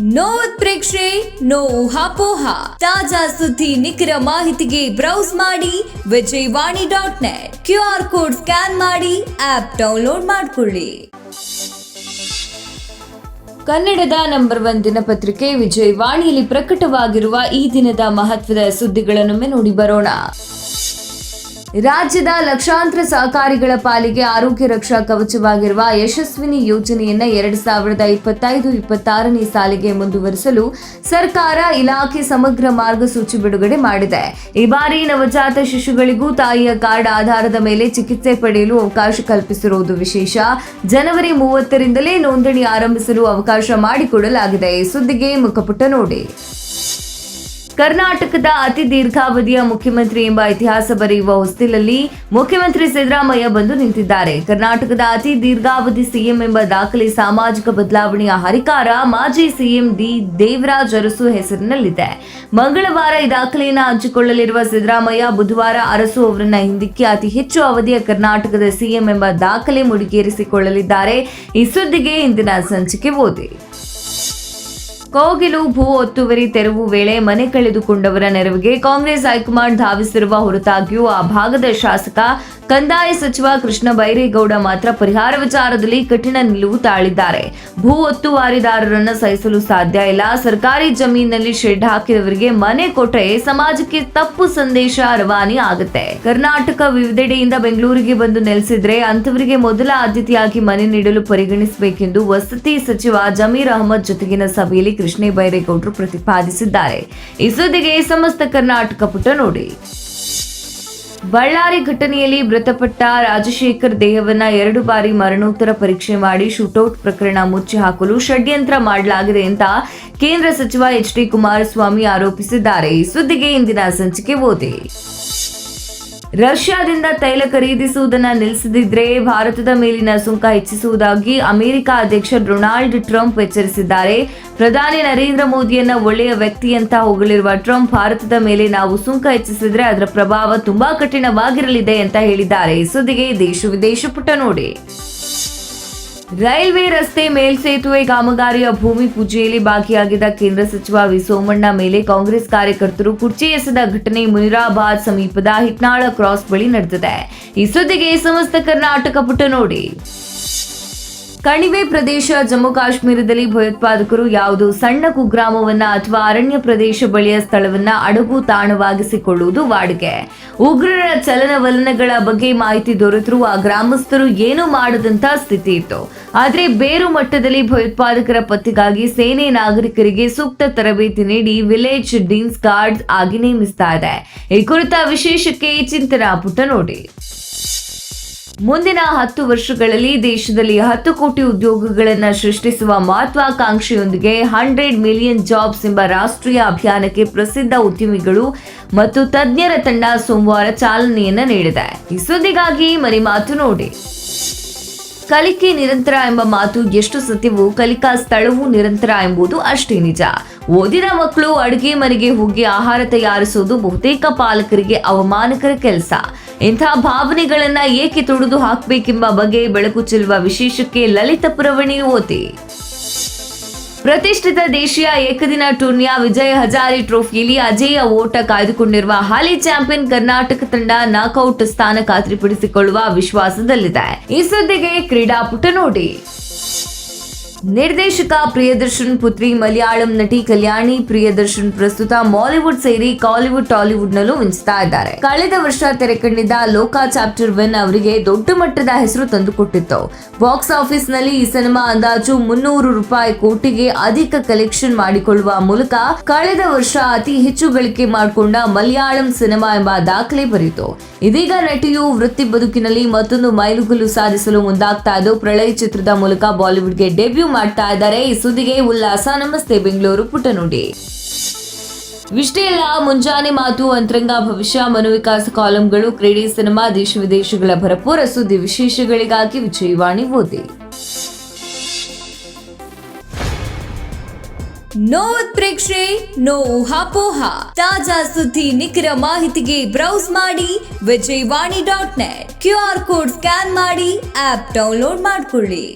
No ಪ್ರೇಕ್ಷೆ no ಊಹಾಪೋಹ ತಾಜಾ ಸುದ್ದಿ ನಿಖರ ಮಾಹಿತಿಗೆ ಬ್ರೌಸ್ ಮಾಡಿ Vijayavani dot net. Q R code scan ಮಾಡಿ ಆಪ್ ಡೌನ್ಲೋಡ್ ಮಾಡಿಕೊಳ್ಳಿ. ಕನ್ನಡದ ನಂಬರ್ ಒನ್ ದಿನಪತ್ರಿಕೆ ವಿಜಯವಾಣಿಯಲ್ಲಿ ಪ್ರಕಟವಾಗಿರುವ ಈ ದಿನದ ಮಹತ್ವದ ಸುದ್ದಿಗಳನ್ನೊಮ್ಮೆ ನೋಡಿ ಬರೋಣ. ರಾಜ್ಯದ ಲಕ್ಷಾಂತರ ಸಹಕಾರಿಗಳ ಪಾಲಿಗೆ ಆರೋಗ್ಯ ರಕ್ಷಾ ಕವಚವಾಗಿರುವ ಯಶಸ್ವಿನಿ ಯೋಜನೆಯನ್ನ ಎರಡ್ ಸಾವಿರದ ಇಪ್ಪತ್ತೈದು, ಇಪ್ಪತ್ತಾರನೇ ಸಾಲಿಗೆ ಮುಂದುವರಿಸಲು ಸರ್ಕಾರ ಇಲಾಖೆ ಸಮಗ್ರ ಮಾರ್ಗಸೂಚಿ ಬಿಡುಗಡೆ ಮಾಡಿದೆ. ಈ ಬಾರಿ ನವಜಾತ ಶಿಶುಗಳಿಗೂ ತಾಯಿಯ ಕಾರ್ಡ್ ಆಧಾರದ ಮೇಲೆ ಚಿಕಿತ್ಸೆ ಪಡೆಯಲು ಅವಕಾಶ ಕಲ್ಪಿಸಿರುವುದು ವಿಶೇಷ. ಜನವರಿ ಮೂವತ್ತರಿಂದಲೇ ನೋಂದಣಿ ಆರಂಭಿಸಲು ಅವಕಾಶ ಮಾಡಿಕೊಡಲಾಗಿದೆ. ಸುದ್ದಿಗೆ ಮುಖಪುಟ ನೋಡಿ. ಕರ್ನಾಟಕದ ಅತಿ ದೀರ್ಘಾವಧಿಯ ಮುಖ್ಯಮಂತ್ರಿ ಎಂಬ ಇತಿಹಾಸ ಬರೆಯುವ ಹೊಸ್ತಿಲಲ್ಲಿ ಮುಖ್ಯಮಂತ್ರಿ ಸಿದ್ದರಾಮಯ್ಯ ಬಂದು ನಿಂತಿದ್ದಾರೆ. ಕರ್ನಾಟಕದ ಅತಿ ದೀರ್ಘಾವಧಿ ಸಿಎಂ ಎಂಬ ದಾಖಲೆ ಸಾಮಾಜಿಕ ಬದಲಾವಣೆಯ ಹರಿಕಾರ ಮಾಜಿ ಸಿಎಂ ಡಿ ದೇವರಾಜ್ ಅರಸು ಹೆಸರಿನಲ್ಲಿದೆ. ಮಂಗಳವಾರ ಈ ದಾಖಲೆಯನ್ನು ಹಂಚಿಕೊಳ್ಳಲಿರುವ ಸಿದ್ದರಾಮಯ್ಯ ಬುಧವಾರ ಅರಸು ಅವರನ್ನ ಹಿಂದಿಕ್ಕಿ ಅತಿ ಹೆಚ್ಚು ಅವಧಿಯ ಕರ್ನಾಟಕದ ಸಿಎಂ ಎಂಬ ದಾಖಲೆ ಮುಡಿಗೇರಿಸಿಕೊಳ್ಳಲಿದ್ದಾರೆ. ಈ ಸುದ್ದಿಗೆ ಇಂದಿನ ಸಂಚಿಕೆ ಓದಿ. ಕೋಗಿಲು ಭೂ ಒತ್ತುವರಿ ತೆರವು ವೇಳೆ ಮನೆ ಕಳೆದುಕೊಂಡವರ ನೆರವಿಗೆ ಕಾಂಗ್ರೆಸ್ ಹೈಕಮಾಂಡ್ ಧಾವಿಸಿರುವ ಹೊರತಾಗಿಯೂ ಆ ಭಾಗದ ಶಾಸಕ ಕಂದಾಯ ಸಚಿವ ಕೃಷ್ಣ ಬೈರೇಗೌಡ ಮಾತ್ರ ಪರಿಹಾರ ವಿಚಾರದಲ್ಲಿ ಕಠಿಣ ನಿಲುವು ತಾಳಿದ್ದಾರೆ. ಭೂ ಒತ್ತುವಾರಿದಾರರನ್ನು ಸಹಿಸಲು ಸಾಧ್ಯ ಇಲ್ಲ. ಸರ್ಕಾರಿ ಜಮೀನಿನಲ್ಲಿ ಶೆಡ್ ಹಾಕಿದವರಿಗೆ ಮನೆ ಕೊಟ್ಟರೆ ಸಮಾಜಕ್ಕೆ ತಪ್ಪು ಸಂದೇಶ ರವಾನೆ ಆಗುತ್ತೆ. ಕರ್ನಾಟಕ ವಿವಿಧೆಡೆಯಿಂದ ಬೆಂಗಳೂರಿಗೆ ಬಂದು ನೆಲೆಸಿದ್ರೆ ಅಂತವರಿಗೆ ಮೊದಲ ಆದ್ಯತೆಯಾಗಿ ಮನೆ ನೀಡಲು ಪರಿಗಣಿಸಬೇಕೆಂದು ವಸತಿ ಸಚಿವ ಜಮೀರ್ ಅಹಮದ್ ಜೊತೆಗಿನ ಸಭೆಯಲ್ಲಿ ಕೃಷ್ಣ ಬೈರೇಗೌಡರು ಪ್ರತಿಪಾದಿಸಿದ್ದಾರೆ. ಈ ಸಮಸ್ತ ಕರ್ನಾಟಕ ಪುಟ ನೋಡಿ. ಬಳ್ಳಾರಿ ಘಟನೆಯಲ್ಲಿ ಮೃತಪಟ್ಟ ರಾಜಶೇಖರ್ ದೇಹವನ್ನ ಎರಡು ಬಾರಿ ಮರಣೋತ್ತರ ಪರೀಕ್ಷೆ ಮಾಡಿ ಶೂಟೌಟ್ ಪ್ರಕರಣ ಮುಚ್ಚಿ ಹಾಕಲು ಷಡ್ಯಂತ್ರ ಮಾಡಲಾಗಿದೆ ಅಂತ ಕೇಂದ್ರ ಸಚಿವ ಎಚ್ ಡಿ ಕುಮಾರಸ್ವಾಮಿ ಆರೋಪಿಸಿದ್ದಾರೆ. ಸುದ್ದಿಗೆ ಇಂದಿನ ಸಂಚಿಕೆ ಓದಿ. ರಷ್ಯಾದಿಂದ ತೈಲ ಖರೀದಿಸುವುದನ್ನು ನಿಲ್ಲಿಸದಿದ್ರೆ ಭಾರತದ ಮೇಲಿನ ಸುಂಕ ಹೆಚ್ಚಿಸುವುದಾಗಿ ಅಮೆರಿಕ ಅಧ್ಯಕ್ಷ ಡೊನಾಲ್ಡ್ ಟ್ರಂಪ್ ಎಚ್ಚರಿಸಿದ್ದಾರೆ. ಪ್ರಧಾನಿ ನರೇಂದ್ರ ಮೋದಿಯನ್ನ ಒಳ್ಳೆಯ ವ್ಯಕ್ತಿ ಅಂತ ಹೊಗಳಿರುವ ಟ್ರಂಪ್ ಭಾರತದ ಮೇಲೆ ನಾವು ಸುಂಕ ಹೆಚ್ಚಿಸಿದ್ರೆ ಅದರ ಪ್ರಭಾವ ತುಂಬಾ ಕಠಿಣವಾಗಿರಲಿದೆ ಅಂತ ಹೇಳಿದ್ದಾರೆ. ಸುದ್ದಿಗೆ ದೇಶ ವಿದೇಶ ಪುಟ ನೋಡಿ. ರೈಲ್ವೆ ರಸ್ತೆ ಮೇಲ್ಸೇತುವೆ ಕಾಮಗಾರಿಯ ಭೂಮಿ ಪೂಜೆಯಲ್ಲಿ ಭಾಗಿಯಾಗಿದ್ದ ಕೇಂದ್ರ ಸಚಿವ ವಿ ಸೋಮಣ್ಣ ಮೇಲೆ ಕಾಂಗ್ರೆಸ್ ಕಾರ್ಯಕರ್ತರು ಕುರ್ಚಿ ಎಸೆದ ಘಟನೆ ಮುನಿರಾಬಾದ್ ಸಮೀಪದ ಹಿಟ್ನಾಳ ಕ್ರಾಸ್ ಬಳಿ ನಡೆದಿದೆ. ಈ ಸಮಸ್ತ ಕರ್ನಾಟಕ ಪುಟ ನೋಡಿ. ಕಣಿವೆ ಪ್ರದೇಶ ಜಮ್ಮು ಕಾಶ್ಮೀರದಲ್ಲಿ ಭಯೋತ್ಪಾದಕರು ಯಾವುದೋ ಸಣ್ಣ ಕುಗ್ರಾಮವನ್ನ ಅಥವಾ ಅರಣ್ಯ ಪ್ರದೇಶ ಬಳಿಯ ಸ್ಥಳವನ್ನ ಅಡಗು ತಾಣವಾಗಿಸಿಕೊಳ್ಳುವುದು ವಾಡಿಕೆ. ಉಗ್ರರ ಚಲನವಲನಗಳ ಬಗ್ಗೆ ಮಾಹಿತಿ ದೊರೆತರೂ ಆ ಗ್ರಾಮಸ್ಥರು ಏನೂ ಮಾಡದಂತ ಸ್ಥಿತಿ ಇತ್ತು. ಆದರೆ ಬೇರು ಮಟ್ಟದಲ್ಲಿ ಭಯೋತ್ಪಾದಕರ ಪತ್ತೆಗಾಗಿ ಸೇನೆ ನಾಗರಿಕರಿಗೆ ಸೂಕ್ತ ತರಬೇತಿ ನೀಡಿ ವಿಲೇಜ್ ಡೀನ್ಸ್ ಗಾರ್ಡ್ಸ್ ಆಗಿ ನೇಮಿಸ್ತಾ ಇದೆ. ಈ ಕುರಿತ ವಿಶೇಷಕ್ಕೆ ಚಿಂತನಾ ಪುಟ ನೋಡಿ. ಮುಂದಿನ ಹತ್ತು ವರ್ಷಗಳಲ್ಲಿ ದೇಶದಲ್ಲಿ ಹತ್ತು ಕೋಟಿ ಉದ್ಯೋಗಗಳನ್ನು ಸೃಷ್ಟಿಸುವ ಮಹತ್ವಾಕಾಂಕ್ಷೆಯೊಂದಿಗೆ ಹಂಡ್ರೆಡ್ ಮಿಲಿಯನ್ ಜಾಬ್ಸ್ ಎಂಬ ರಾಷ್ಟ್ರೀಯ ಅಭಿಯಾನಕ್ಕೆ ಪ್ರಸಿದ್ಧ ಉದ್ಯಮಿಗಳು ಮತ್ತು ತಜ್ಞರ ತಂಡ ಸೋಮವಾರ ಚಾಲನೆಯನ್ನು ನೀಡಿದೆ. ಈ ಸುದ್ದಿಗಾಗಿ ಮನೆ ಮಾತು ನೋಡಿ. ಕಲಿಕೆ ನಿರಂತರ ಎಂಬ ಮಾತು ಎಷ್ಟು ಸತ್ಯವೋ ಕಲಿಕಾ ಸ್ಥಳವೂ ನಿರಂತರ ಎಂಬುದು ಅಷ್ಟೇ ನಿಜ. ಓದಿದ ಮಕ್ಕಳು ಅಡುಗೆ ಮನೆಗೆ ಹೋಗಿ ಆಹಾರ ತಯಾರಿಸುವುದು ಬಹುತೇಕ ಪಾಲಕರಿಗೆ ಅವಮಾನಕರ ಕೆಲಸ. ಇಂಥ ಭಾವನೆಗಳನ್ನ ಏಕೆ ತೊಡೆದು ಹಾಕಬೇಕೆಂಬ ಬಗ್ಗೆ ಬೆಳಕು ಚೆಲ್ಲುವ ವಿಶೇಷಕ್ಕೆ ಲಲಿತ ಪುರವಣಿ ಓದಿ. ಪ್ರತಿಷ್ಠಿತ ದೇಶೀಯ ಏಕದಿನ ಟೂರ್ನಿಯ ವಿಜಯ ಹಜಾರಿ ಟ್ರೋಫಿಯಲ್ಲಿ ಅಜೇಯ ಓಟ ಕಾಯ್ದುಕೊಂಡಿರುವ ಹಾಲಿ ಚಾಂಪಿಯನ್ ಕರ್ನಾಟಕ ತಂಡ ನಾಕೌಟ್ ಸ್ಥಾನ ಖಾತ್ರಿಪಡಿಸಿಕೊಳ್ಳುವ ವಿಶ್ವಾಸದಲ್ಲಿದೆ. ಈ ಸುದ್ದಿಗೆ ಕ್ರೀಡಾಪುಟ ನೋಡಿ. ನಿರ್ದೇಶಕ ಪ್ರಿಯದರ್ಶನ್ ಪುತ್ರಿ ಮಲಯಾಳಂ ನಟಿ ಕಲ್ಯಾಣಿ ಪ್ರಿಯದರ್ಶನ್ ಪ್ರಸ್ತುತ ಮಾಲಿವುಡ್ ಸೇರಿ ಕಾಲಿವುಡ್ ಟಾಲಿವುಡ್ ನಲ್ಲೂ ಮಿಂಚುತ್ತಾ ಇದ್ದಾರೆ. ಕಳೆದ ವರ್ಷ ತೆರೆ ಕಂಡಿದ್ದ ಲೋಕ ಚಾಪ್ಟರ್ ಒನ್ ಅವರಿಗೆ ದೊಡ್ಡ ಮಟ್ಟದ ಹೆಸರು ತಂದುಕೊಟ್ಟಿತ್ತು. ಬಾಕ್ಸ್ ಆಫೀಸ್ನಲ್ಲಿ ಈ ಸಿನಿಮಾ ಅಂದಾಜು ಮುನ್ನೂರು ರೂಪಾಯಿ ಕೋಟಿಗೆ ಅಧಿಕ ಕಲೆಕ್ಷನ್ ಮಾಡಿಕೊಳ್ಳುವ ಮೂಲಕ ಕಳೆದ ವರ್ಷ ಅತಿ ಹೆಚ್ಚು ಗಳಿಕೆ ಮಾಡಿಕೊಂಡ ಮಲಯಾಳಂ ಸಿನಿಮಾ ಎಂಬ ದಾಖಲೆ ಬರೆಯಿತು. ಇದೀಗ ನಟಿಯು ವೃತ್ತಿ ಬದುಕಿನಲ್ಲಿ ಮತ್ತೊಂದು ಮೈಲುಗಲ್ಲು ಸಾಧಿಸಲು ಮುಂದಾಗ್ತಾ ಇದ್ದು, ಪ್ರಳಯ ಚಿತ್ರದ ಮೂಲಕ ಬಾಲಿವುಡ್ಗೆ ಡೆಬ್ಯೂ ಮಾಡ್ತಾ ಇದ್ದಾರೆ. ಈ ಸುದ್ದಿಗೆ ಉಲ್ಲಾಸ. ನಮಸ್ತೆ, ಬೆಂಗಳೂರು ಪುಟ ನೋಡಿ. ಇಷ್ಟೇ ಎಲ್ಲ ಮುಂಜಾನೆ ಮಾತು, ಅಂತರಂಗ, ಭವಿಷ್ಯ ಮನೋವಿಕಾಸ ಕಾಲಂಗಳು, ಕ್ರೀಡೆ, ಸಿನಿಮಾ, ದೇಶ ವಿದೇಶಗಳ ಭರಪೂರ ಸುದ್ದಿ ವಿಶೇಷಗಳಿಗಾಗಿ ವಿಜಯವಾಣಿ ಓದಿ. ನೋ ಪ್ರೇಕ್ಷೆ ನೋ ಊಹಾಪೋಹ ತಾಜಾ ಸುದ್ದಿ, ನಿಖರ ಮಾಹಿತಿಗೆ ಬ್ರೌಸ್ ಮಾಡಿ Vijayavani dot net. Q R code scan ಮಾಡಿ, ಆಪ್ ಡೌನ್ಲೋಡ್ ಮಾಡಿಕೊಳ್ಳಿ.